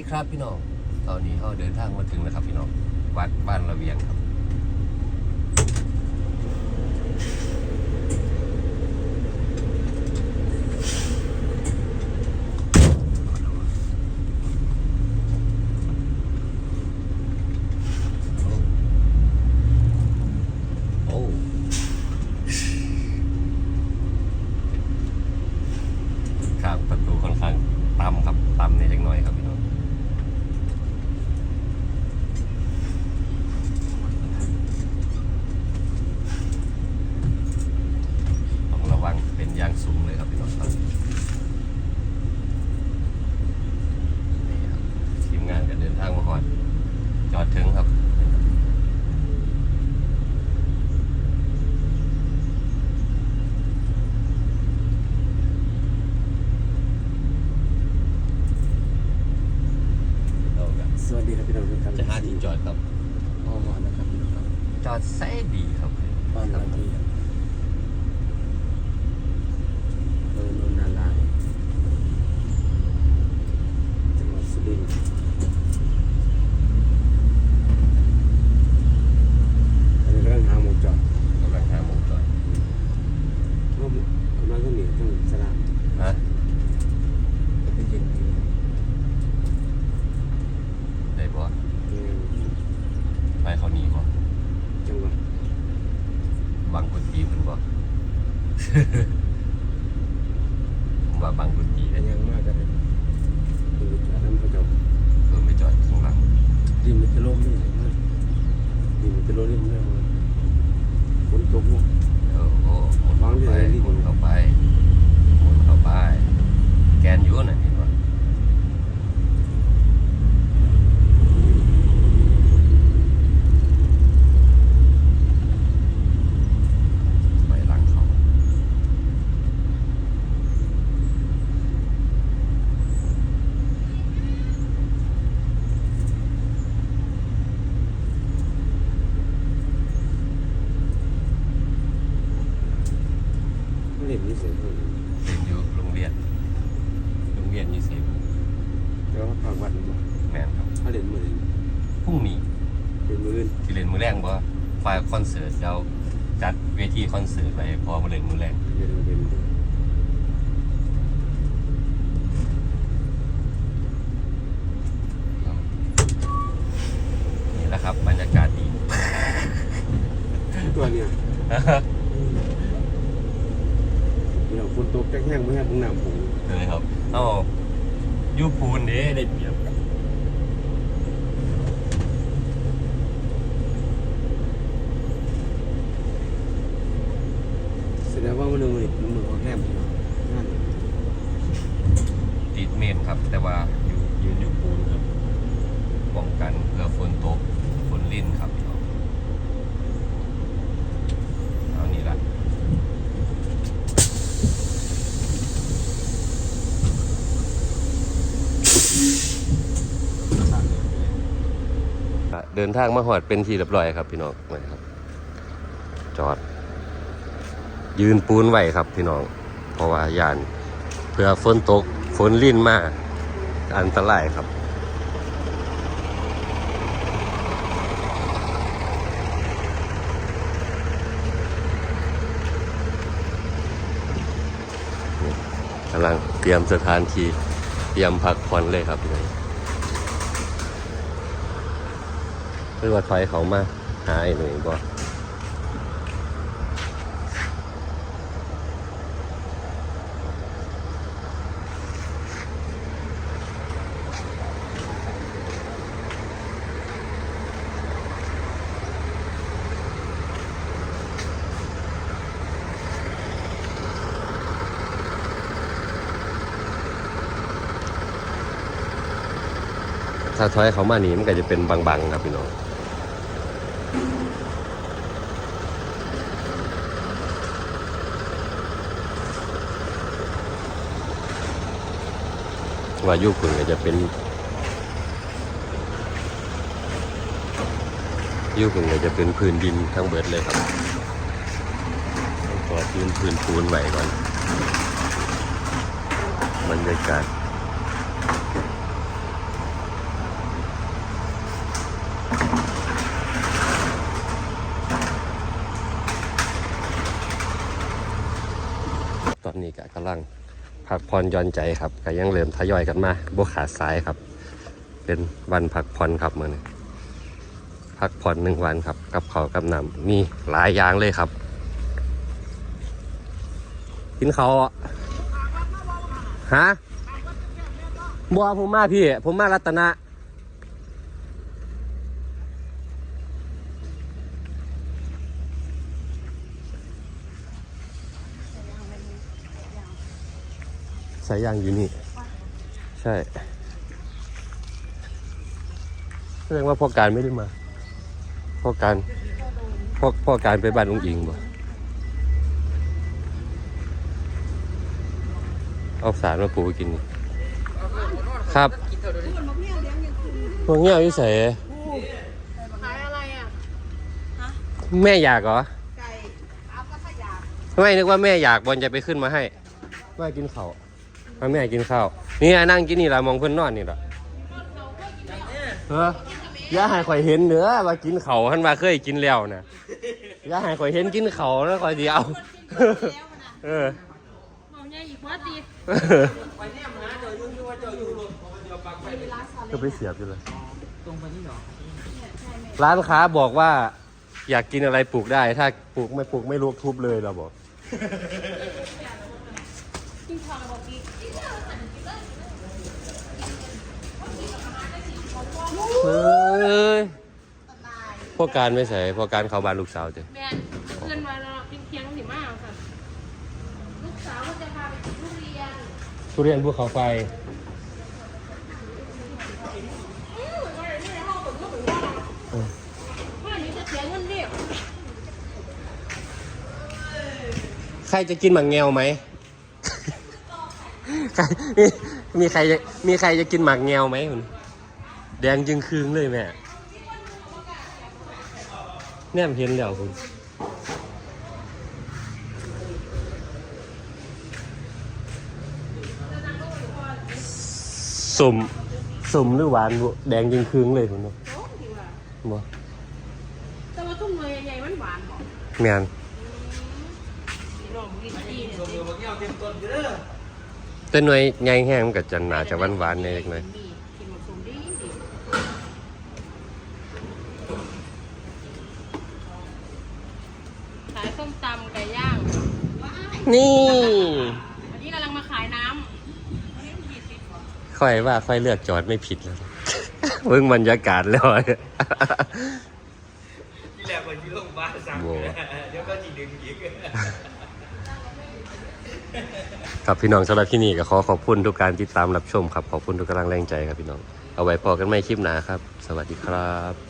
ดีครับพี่น้อง ตอนนี้เราเดินทางมาถึงแล้วครับพี่น้อง วัดบ้านระเวียงครับ โอ้ ข้างประตูค่อนข้างต่ำครับต่ำในเล็กน้อยครับพี่น้องต้องระวังเป็นอย่างสูงเลยครับพี่น้องครับนี่ครับทีมงานก็เดินทางมาหอด จอดถึงครับ เราก็ สวัสดีครับพี่น้องทุกท่านจะหาที่จอดครับพ่อมานะครับพี่น้องครับจอดแซ่ดีครับบ้านหลังที่เออโนนนาลายจังหวัดสุรินทร์อันนี้กำลังหาหมวกจอด กำลังหามุมจอด ว่าคนน้อยก็หนีทั้งสนาม ฮะ ก็เป็นเย็นดี ได้บ่ เออ ไปเขาหนีบ่ จังหวัด บางกุฏิมันบ่ ผมว่าบางกุฏิอัเนี่ยนยังมากกันเลยเป็นจอดน้ำพระเจ้าเพิ่มไปจอดข้างหลังดินมันจะล่มนี่ไหนมากดินมันจะล่มนี่มันเรื่องอะไรฝนตกเนาะ เออโอ้หมุน วางที่ เข้า ไหน ไป นี่ หมุนเข้าไปหมุนเข้าไป แกนอยูน่ะเห็นบ่ไปหลังเขา ไม่เห็นนี่เสียงคนเรียนอยู่โรงเรียน โรงเรียนยี่สิบแต่ว่าภาควัดมันบ่แม่นครับถ้าเรียนมือนี้พรุ่งนี้เป็นมืออื่นที่เล่นมือแรงบ่ไฟล์คอนเสิร์ตเราจัดเวทีคอนเสิร์ตไปพอมาเล่นมือแรงเรียนเป็นมือนี่แหละครับบรรยากาศดี ตัวเนี่ยเดี๋ยวฝ นตกแห้งๆไม่แห้งมึงน้ำผงเลยครับเอ้ายูปูนเด้ได้เปรียบแสดงว่ามันมือมันมือของแห้งนั่นติดเมนครับ แต่ว่าอยู่ยืนยูปูนครับป้องกันเพื่อฝนตกฝนลิ่นครับพี่น้องเอานี่ละเดินทางมาหอดเป็นที่เรียบร้อยครับ พี่น้องนะครับ จอด ยืนปูนไหวครับพี่น้อง เพราะว่ายานเพื่อฝนตกฝนลิ่นมากอันตรายครับกำลังเตรียมสถานที่เตรียมพักผ่อนเลยครับพี่น้อง เรียกว่าถอยเขามาหาไอ้หนึ่งบ่ถ้าถอยเขามาหนีมันก็จะเป็นบางๆครับพี่น้อง ว่ายุคุณก็จะเป็นยุคุณก็จะเป็นพื้นดินทั้งเบิดเลยครับขอพื้นพื้นปูนไว้ก่อนบรรยากาศตอนนี้ก็กำลัง พักผ่อนย่อนใจครับก็ยังเริ่มทยอยกันมาบุขาดสายครับ เป็นวันพักผ่อนครับมือนี้พักผ่อนหนึ่งวันครับ กับเขาวกับน้ำมีหลายอย่างเลยครับ กินเขาวฮะบัวผมมาพี่ ผมมารัตนะ สายยางอยู่นี่ ใช่แสดงว่าพ่อการไม่ได้มาพ่อการพ่อพ่อการไปบ้านองค์อิงบ่เอาสารมาปลูกกินนี่ครับพวกเงี้ยวิสัยขายอะไรอะแม่อยากเหรอไก่เอาก็ถ้าอยากไม่นึกว่าแม่อยากบอลจะไปขึ้นมาให้แม่กินข้าว มาแม่กินข้าว นี่นั่งกินนี่ละมองเพื่อนนอนนี่ละเออย่าให้ข่อยเห็นเนื้อว่ากินเขาวท่านว่าเคยกินแล้วนะอย่าให้ข่อยเห็นกินเขาวแล้วข่อยเดียวเออมองใหญ่อีกว่าดีก็ไปเสียบอยู่เลยร้านค้าบอกว่า อยากกินอะไรปลูกได้ ถ้าปลูกไม่ปลูกไม่ลวกทุบเลยเราบอก กินข้าวแล้วบอกดี เฮ้ย พวกการไม่ใส่พวกการเขาบ้านลูกสาวเจ้แมนเพื่อนมาแล้วเพียงๆสิมากค่ะลูกสาวก็จะพาไปกินทุเรียนทุเรียนภูเขาไฟว่านี้จะเสียเงินเรียกใครจะกินหมักแงวไหม ใครมีมีใครจะมีใครจะกินหมักแงวไหมคุณแดงจึงคืงเลยแม่ เนี่ยเห็นแล้วคุณสมสมหรือหวานบุแดงจึงคืงเลยคุณเนาะโอ้ดีว่ะบ่แต่ว่าทุ่งเนยใหญ่ๆมันหวานบอกแม่นลองกินดีเนี่ยแต่หน่วยใหญ่แห้งมันก็จะหนาจะหวานหวานๆในเล็กน้อย มีกินหมดสมดีดีขายส้มตำไก่ย่าง นี่อันนี้กำลังมาขายน้ค่อยว่าค่อยเลือกจอดไม่ผิดแล้วเพิ่งบรรยากาศแล้วที่แรกวันที่โรงพยาบาลสั่งโว้เดี๋ยวก็จีดึงอีกครับพี่น้องสำหรับที่นี่ก็ขอขอบคุณทุกการติดตามรับชมครับ ขอบคุณทุกกำลังแรงใจครับพี่น้อง เอาไว้พอกันไม่คลิปหนาครับ สวัสดีครับ